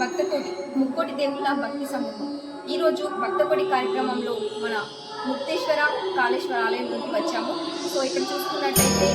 భక్తకోటి ముక్కోటి దేవుళ్ళ భక్తి సమూహం. ఈరోజు భక్తకోటి కార్యక్రమంలో మన ముక్తేశ్వర కాళేశ్వర ఆలయం నుండి వచ్చాము. సో ఇక్కడ చూసుకున్నట్టయితే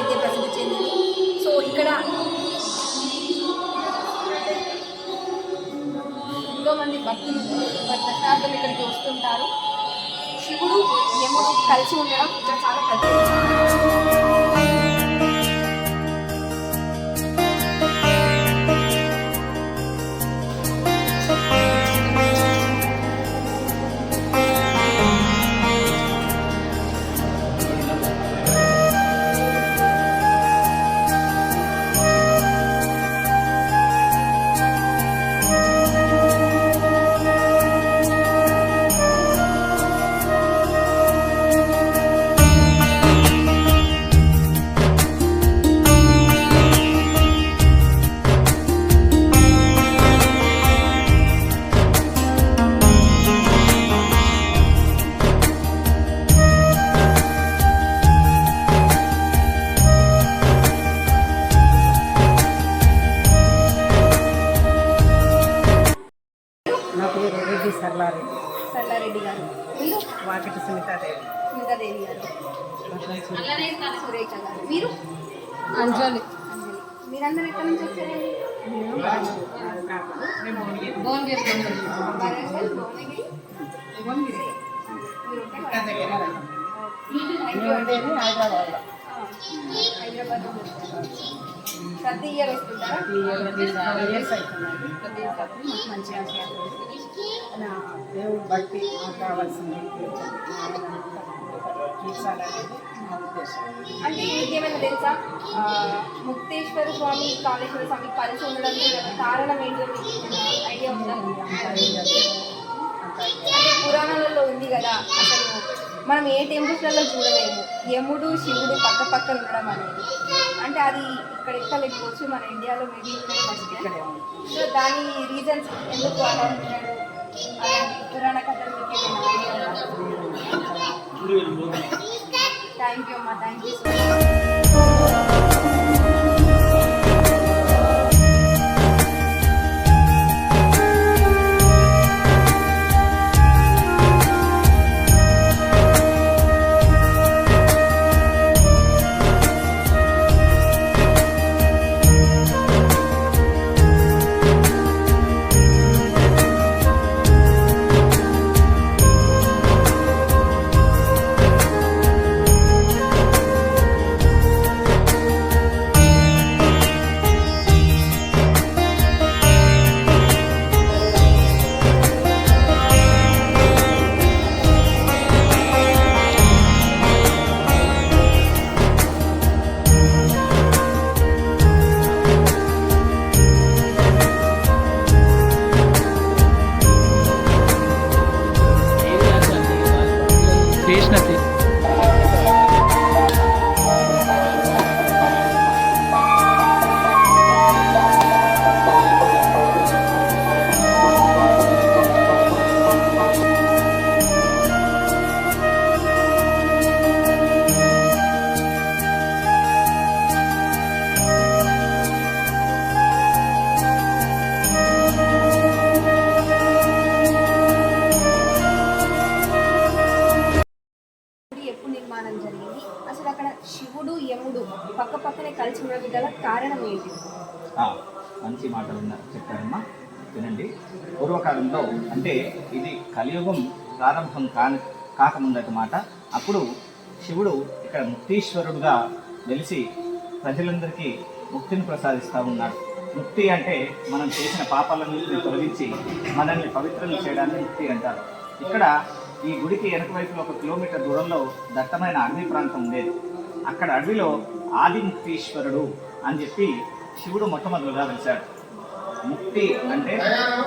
అయితే ప్రసిద్ధి చెందింది. సో ఇక్కడ ఎంతో మంది భక్తులు దర్శనార్థం ఇక్కడికి వస్తుంటారు. శివుడు యముడు కలిసి ఉండడం ఇక్కడ చాలా ప్రత్యేకంగా రెడ్డి సర్లారెడ్డి సల్లారెడ్డి గారు. వీళ్ళు వాకిటి సునీతాదేవి. సునీతాదేవి గారు. సురేఖ గారు. మీరు? అంజలి. అంజలి. మీరందరూ ఎక్కడి నుంచి వచ్చారండి భువనగిరి. భువనగిరి. భువనగిరి. హైదరాబాద్. హైదరాబాద్ ప్రతి ఇయర్ వస్తుంటారా? మంచిగా దేవుడు భక్తి కావాల్సింది. అంటే మీకేమైనా తెలుసా? ముక్తేశ్వర స్వామి కాళేశ్వర స్వామి కలిసి ఉండడానికి కారణం ఏంటో ఐడియా ఉందా? పురాణాలలో ఉంది కదా అసలు మనం ఏ టెంపుల్స్లలో చూడలేము. యముడు శివుడు పక్క పక్కన ఉండడం అనేది. అంటే అది ఇక్కడ ఎక్కలేకపోవచ్చు మన ఇండియాలో మేబీ ఫస్ట్ సో దాని రీజన్స్ ఎందుకు అలా ఉంటున్నాడు? అలాంటి పురాణ కథలు థ్యాంక్ యూ అమ్మా. థ్యాంక్ యూ సో మచ్ అసలు అక్కడ శివుడు యముడు పక్క పక్కనే కలిసి ఉండడం గల కారణం ఏంటి? మంచి మాటలు ఉన్నారు చెప్పారమ్మా. వినండి. పూర్వకాలంలో అంటే ఇది కలియుగం ప్రారంభం కాని కాకముందట మాట. అప్పుడు శివుడు ఇక్కడ ముక్తీశ్వరుడుగా వెలిసి ప్రజలందరికీ ముక్తిని ప్రసాదిస్తూ ఉన్నాడు. ముక్తి అంటే మనం చేసిన పాపాలన్నింటినీ తొలగించి మనల్ని పవిత్రం చేయడాన్ని ముక్తి అంటారు. ఇక్కడ ఈ గుడికి వెనక వైపు ఒక కిలోమీటర్ దూరంలో దట్టమైన అడవి ప్రాంతం ఉండేది. అక్కడ అడవిలో ఆదిముక్తీశ్వరుడు అని చెప్పి శివుడు మొట్టమొదలుగా వెలిశాడు. ముక్తి అంటే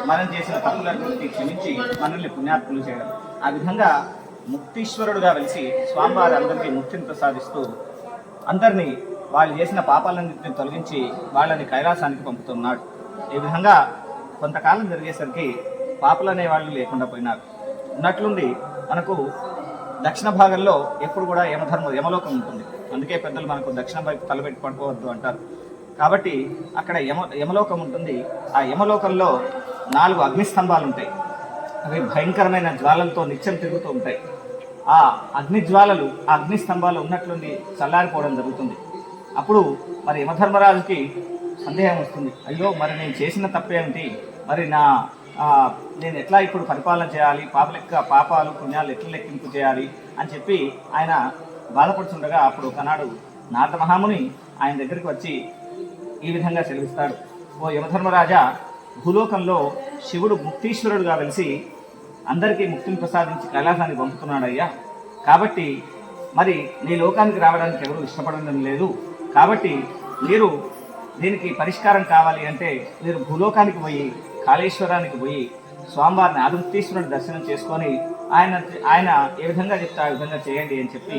మనం చేసిన తప్పులన్నింటినీ క్షమించి మనల్ని పుణ్యాత్ములు చేయడం. ఆ విధంగా ముక్తీశ్వరుడుగా వెలిసి స్వామివారి అందరికీ ముక్తిని ప్రసాదిస్తూ అందరినీ వాళ్ళు చేసిన పాపాలన్నింటినీ తొలగించి వాళ్ళని కైలాసానికి పంపుతున్నాడు. ఈ విధంగా కొంతకాలం జరిగేసరికి పాపలు అనే వాళ్ళు లేకుండా పోయినారు. ఉన్నట్లుండి మనకు దక్షిణ భాగంలో ఎప్పుడు కూడా యమధర్మ యమలోకం ఉంటుంది. అందుకే పెద్దలు మనకు దక్షిణ వైపు తలబెట్టి పడుకోవద్దు అంటారు. కాబట్టి అక్కడ యమ యమలోకం ఉంటుంది. ఆ యమలోకంలో నాలుగు అగ్నిస్తంభాలు ఉంటాయి. అవి భయంకరమైన జ్వాలలతో నిత్యం తిరుగుతూ ఉంటాయి. ఆ అగ్ని జ్వాలలు ఆ అగ్ని స్తంభాలు ఉన్నట్లుండి చల్లారిపోవడం జరుగుతుంది. అప్పుడు మరి యమధర్మరాజుకి సందేహం వస్తుంది. అయ్యో మరి నేను చేసిన తప్పేమిటి? మరి నా నేను ఎట్లా ఇప్పుడు పరిపాలన చేయాలి? పాప లెక్క పాపాలు పుణ్యాలు ఎట్లా లెక్కింపు చేయాలి? అని చెప్పి ఆయన బాధపడుతుండగా అప్పుడు ఒకనాడు నారద మహాముని ఆయన దగ్గరికి వచ్చి ఈ విధంగా సెలవిస్తాడు. ఓ యమధర్మరాజా భూలోకంలో శివుడు ముక్తీశ్వరుడుగా వెలిసి అందరికీ ముక్తిని ప్రసాదించి కైలాసాన్ని పంపుతున్నాడయ్యా. కాబట్టి మరి నీ లోకానికి రావడానికి ఎవరు ఇష్టపడడం లేదు. కాబట్టి మీరు దీనికి పరిష్కారం కావాలి అంటే మీరు భూలోకానికి పోయి కాళేశ్వరానికి పోయి స్వామివారిని ఆదిత్యేశ్వరుని దర్శనం చేసుకొని ఆయన ఆయన ఏ విధంగా చెప్తే ఆ విధంగా చేయండి అని చెప్పి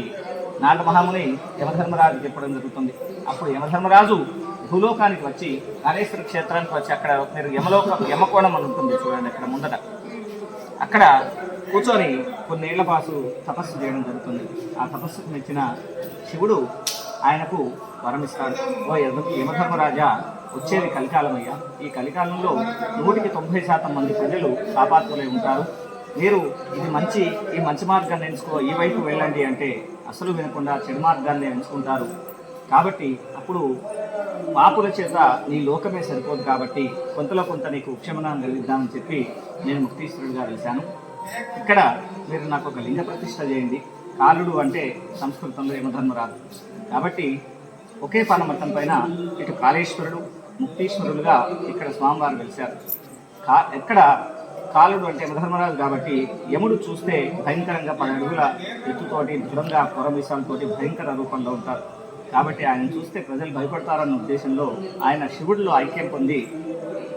నాట మహాముని యమధర్మరాజు చెప్పడం జరుగుతుంది. అప్పుడు యమధర్మరాజు భూలోకానికి వచ్చి కాళేశ్వర క్షేత్రానికి వచ్చి అక్కడ మీరు యమలోక యమకోణం అని ఉంటుంది చూడండి అక్కడ ముందట. అక్కడ కూర్చొని కొన్నేళ్ళ పాసు తపస్సు చేయడం జరుగుతుంది. ఆ తపస్సుకు మెచ్చిన శివుడు ఆయనకు వరమిస్తాడు. ఓ యమధర్మరాజా వచ్చేది కలికాలమయ్యా. ఈ కలికాలంలో నూటికి తొంభై శాతం మంది ప్రజలు పాపాత్ములై ఉంటారు. మీరు ఇది మంచి ఈ మంచి మార్గాన్ని ఎంచుకో ఈ వైపు వెళ్ళండి అంటే అసలు వినకుండా చెడు మార్గాన్ని ఎంచుకుంటారు. కాబట్టి అప్పుడు పాపుల చేత నీ లోకమే సరిపోదు కాబట్టి కొంతలో కొంత నీకు ఉపశమనం కలిగిద్దామని చెప్పి నేను ముక్తీశ్వరుడిగా వెలిశాను. ఇక్కడ మీరు నాకు ఒక లింగ ప్రతిష్ట చేయండి. కాలుడు అంటే సంస్కృతంలో యమధర్మరాజు. కాబట్టి ఒకే పానమట్టం పైన ఇటు కాళేశ్వరుడు ముక్తీశ్వరులుగా ఇక్కడ స్వామివారు వెలిశారు. కా ఎక్కడ కాలుడు అంటే యమధర్మరాజు కాబట్టి యముడు చూస్తే భయంకరంగా పది అడుగుల ఎత్తుతోటి దృఢంగా పొరమిసాలతోటి భయంకర రూపంలో ఉంటారు. కాబట్టి ఆయన చూస్తే ప్రజలు భయపడతారన్న ఉద్దేశంలో ఆయన శివుడిలో ఐక్యం పొంది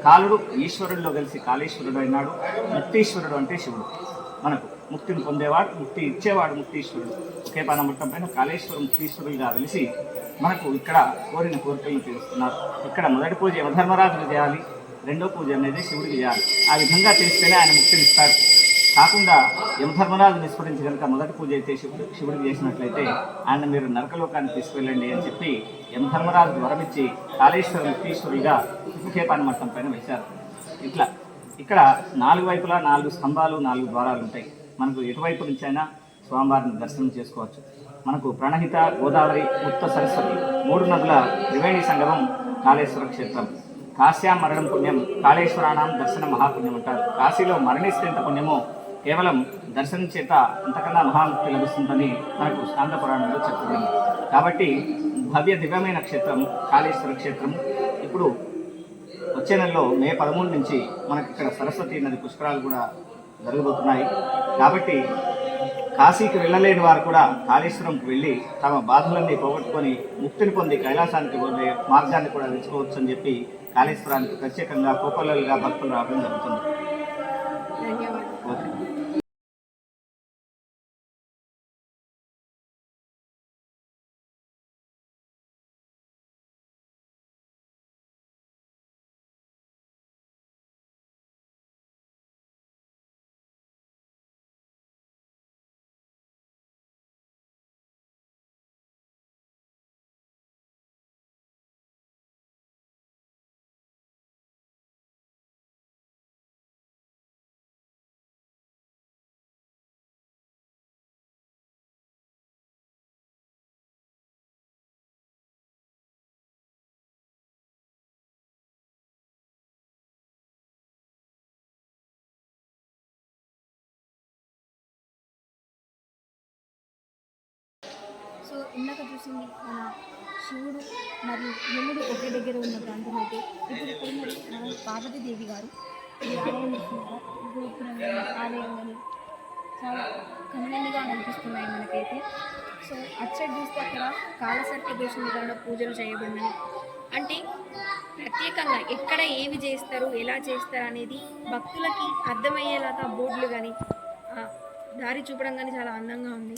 కాలుడు ఈశ్వరుడిలో కలిసి కాళేశ్వరుడు అయినాడు. ముక్తీశ్వరుడు అంటే శివుడు మనకు. ముక్తిని పొందేవాడు ముక్తి ఇచ్చేవాడు ముక్తీశ్వరుడు. ఒకే పానముట్టం పైన కాళేశ్వరం ముక్తీశ్వరుడిగా వెలిసి మనకు ఇక్కడ కోరిన కోరికలను తీరుస్తున్నారు. ఇక్కడ మొదటి పూజ యమధర్మరాజులు చేయాలి రెండో పూజ అనేది శివుడికి చేయాలి. ఆ విధంగా చేస్తేనే ఆయన ముక్తినిస్తారు. కాకుండా యమధర్మరాజు నిస్ఫరించి కనుక మొదటి పూజ అయితే శివుడు శివుడికి చేసినట్లయితే ఆయన మీరు నరకలోకాన్ని తీసుకువెళ్ళండి అని చెప్పి యమధర్మరాజు వరమిచ్చి కాళేశ్వర ముక్తీశ్వరుడిగా ముఖేపాని మట్టం పైన వేశారు. ఇట్లా ఇక్కడ నాలుగు వైపులా నాలుగు స్తంభాలు నాలుగు ద్వారాలు ఉంటాయి మనకు ఎటువైపు నుంచైనా స్వామివారిని దర్శనం చేసుకోవచ్చు. మనకు ప్రణహిత గోదావరి ఉత్త సరస్వతి మూడు నదుల త్రివేణి సంగమం కాళేశ్వర క్షేత్రం. కాశ్యాం మరణం పుణ్యం కాళేశ్వరాణం దర్శన మహాపుణ్యం అంటారు. కాశీలో మరణిస్తే ఎంత పుణ్యమో కేవలం దర్శనం చేత అంతకన్నా మహాముక్తి లభిస్తుందని మనకు శాంత పురాణంలో చెప్పబడింది కాబట్టి భవ్య దివ్యమైన క్షేత్రం కాళేశ్వర క్షేత్రం. ఇప్పుడు వచ్చే నెలలో మే పదమూడు నుంచి మనకి ఇక్కడ సరస్వతి నది పుష్కరాలు కూడా జరగబోతున్నాయి. కాబట్టి కాశీకి వెళ్ళలేని వారు కూడా కాళేశ్వరంకి వెళ్ళి తమ బాధలన్నీ పోగొట్టుకొని ముక్తిని పొంది కైలాసానికి వెళ్ళే మార్గాన్ని కూడా తెచ్చుకోవచ్చు అని చెప్పి కాళేశ్వరానికి ప్రత్యేకంగా కోపలలుగా భక్తులు రావడం జరుగుతుంది. సో ఇందాక చూసింది మన శివుడు మరియు యముడు ఒకే దగ్గర ఉన్న ప్రాంతం అయితే ఇప్పుడు ఇక్కడ మన పార్వతీదేవి గారు ఈ ఆలయం గోపురం ఆలయం కానీ చాలా కన్నుగా కనిపిస్తున్నాయి మనకైతే. సో అటు చూస్తే అక్కడ కాలసర్ప దోషం పూజలు చేయబడినాయి అంటే ప్రత్యేకంగా ఎక్కడ ఏవి చేస్తారు ఎలా చేస్తారు అనేది భక్తులకి అర్థమయ్యేలాగా బోర్డులు కానీ దారి చూపడం కానీ చాలా అందంగా ఉంది.